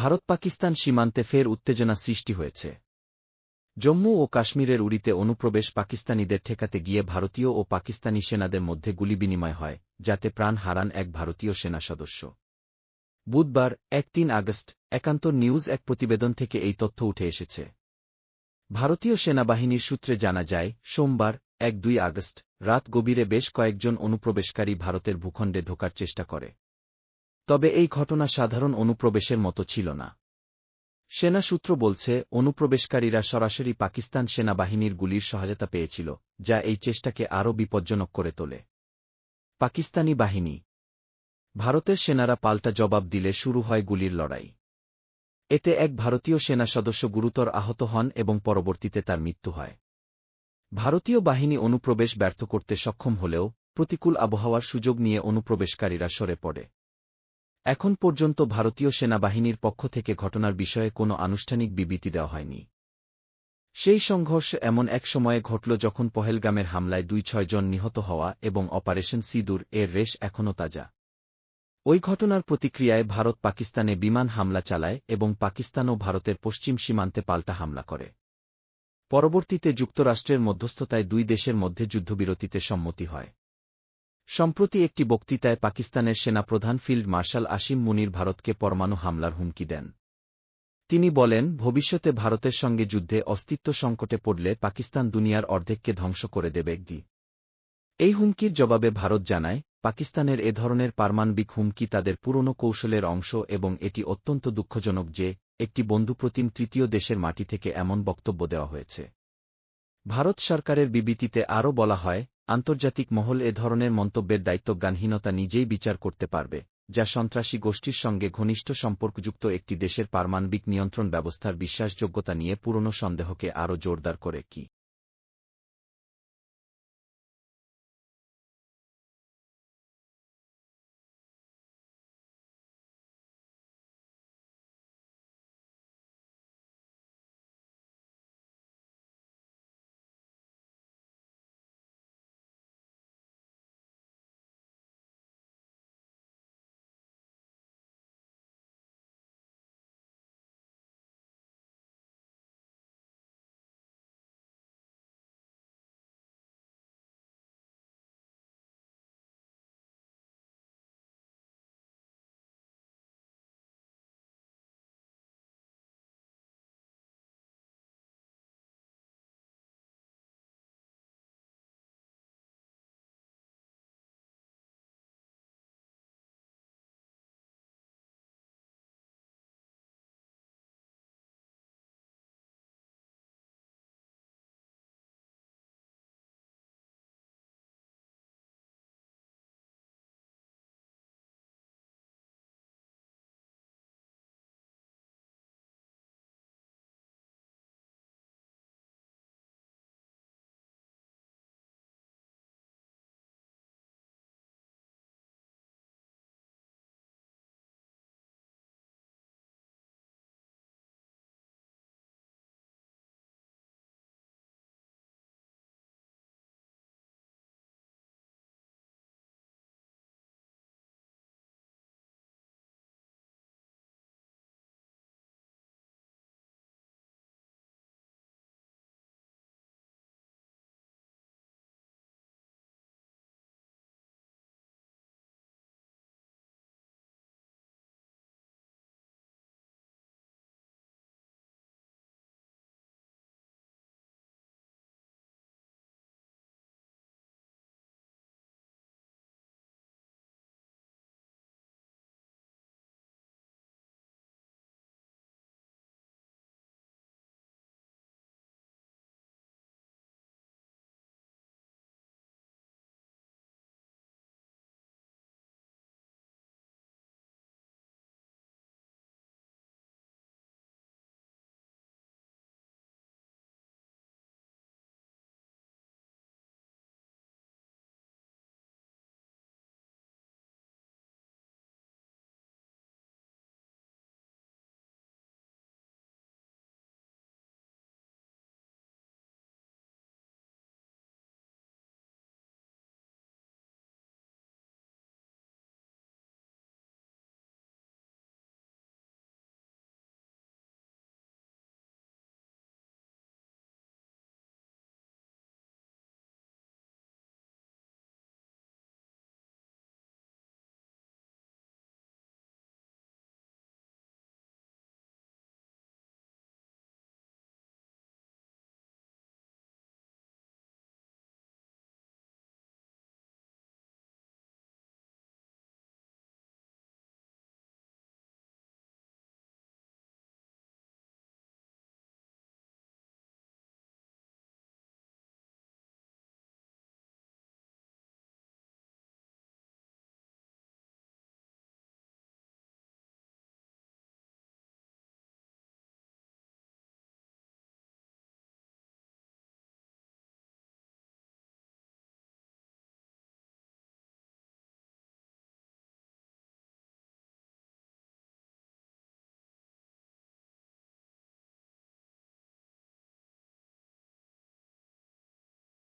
ভারত পাকিস্তান সীমান্তে ফের উত্তেজনা সৃষ্টি হয়েছে। জম্মু ও কাশ্মীরের উড়িতে অনুপ্রবেশ পাকিস্তানিদের ঠেকাতে গিয়ে ভারতীয় ও পাকিস্তানি সেনাদের মধ্যে গুলি বিনিময় হয়, যাতে প্রাণ হারান এক ভারতীয় সেনা সদস্য। বুধবার এক তিন আগস্ট, একান্ত নিউজ এক প্রতিবেদন থেকে এই তথ্য উঠে এসেছে। ভারতীয় সেনাবাহিনীর সূত্রে জানা যায়, সোমবার, এক দুই আগস্ট, রাত গভীরে বেশ কয়েকজন অনুপ্রবেশকারী ভারতের ভূখণ্ডে ঢোকার চেষ্টা করে। তবে এই ঘটনা সাধারণ অনুপ্রবেশের মতো ছিল না। সেনা সূত্র বলছে, অনুপ্রবেশকারীরা সরাসরি পাকিস্তান সেনাবাহিনীর গুলির সহায়তা পেয়েছিল, যা এই চেষ্টাকে আরও বিপজ্জনক করে তোলে। পাকিস্তানি বাহিনী। ভারতের সেনারা পাল্টা জবাব দিলে শুরু হয় গুলির লড়াই। এতে এক ভারতীয় সেনা সদস্য গুরুতর আহত হন এবং পরবর্তীতে তার মৃত্যু হয়। ভারতীয় বাহিনী অনুপ্রবেশ ব্যর্থ করতে সক্ষম হলেও প্রতিকূল আবহাওয়ার সুযোগ নিয়ে অনুপ্রবেশকারীরা সরে পড়ে। এখন পর্যন্ত ভারতীয় সেনাবাহিনীর পক্ষ থেকে ঘটনার বিষয়ে কোনো আনুষ্ঠানিক বিবৃতি দেওয়া হয়নি। সেই সংঘর্ষ এমন এক সময়ে ঘটল যখন পহেলগামের হামলায় দুই ছয়জন নিহত হওয়া এবং অপারেশন সিদুর এর রেশ এখনও তাজা। ওই ঘটনার প্রতিক্রিয়ায় ভারত পাকিস্তানে বিমান হামলা চালায় এবং পাকিস্তানও ভারতের পশ্চিম সীমান্তে পাল্টা হামলা করে। পরবর্তীতে যুক্তরাষ্ট্রের মধ্যস্থতায় দুই দেশের মধ্যে যুদ্ধবিরতিতে সম্মতি হয়। সম্প্রতি একটি বক্তৃতায় পাকিস্তানের সেনাপ্রধান ফিল্ড মার্শাল আসিম মুনির ভারতকে পরমাণু হামলার হুমকি দেন। তিনি বলেন, ভবিষ্যতে ভারতের সঙ্গে যুদ্ধে অস্তিত্ব সংকটে পড়লে পাকিস্তান দুনিয়ার অর্ধেককে ধ্বংস করে দেবে একদি। এই হুমকির জবাবে ভারত জানায়, পাকিস্তানের এ ধরনের পারমাণবিক হুমকি তাদের পুরনো কৌশলের অংশ এবং এটি অত্যন্ত দুঃখজনক যে, একটি বন্ধুপ্রতিম তৃতীয় দেশের মাটি থেকে এমন বক্তব্য দেওয়া হয়েছে। ভারত সরকারের বিবৃতিতে আরও বলা হয় আন্তর্জাতিক মহল এ ধরনের মন্তব্যের দায়িত্বজ্ঞানহীনতা নিজেই বিচার করতে পারবে, যা সন্ত্রাসী গোষ্ঠীর সঙ্গে ঘনিষ্ঠ সম্পর্কযুক্ত একটি দেশের পারমাণবিক নিয়ন্ত্রণ ব্যবস্থার বিশ্বাসযোগ্যতা নিয়ে পুরনো সন্দেহকে আরও জোরদার করে কি।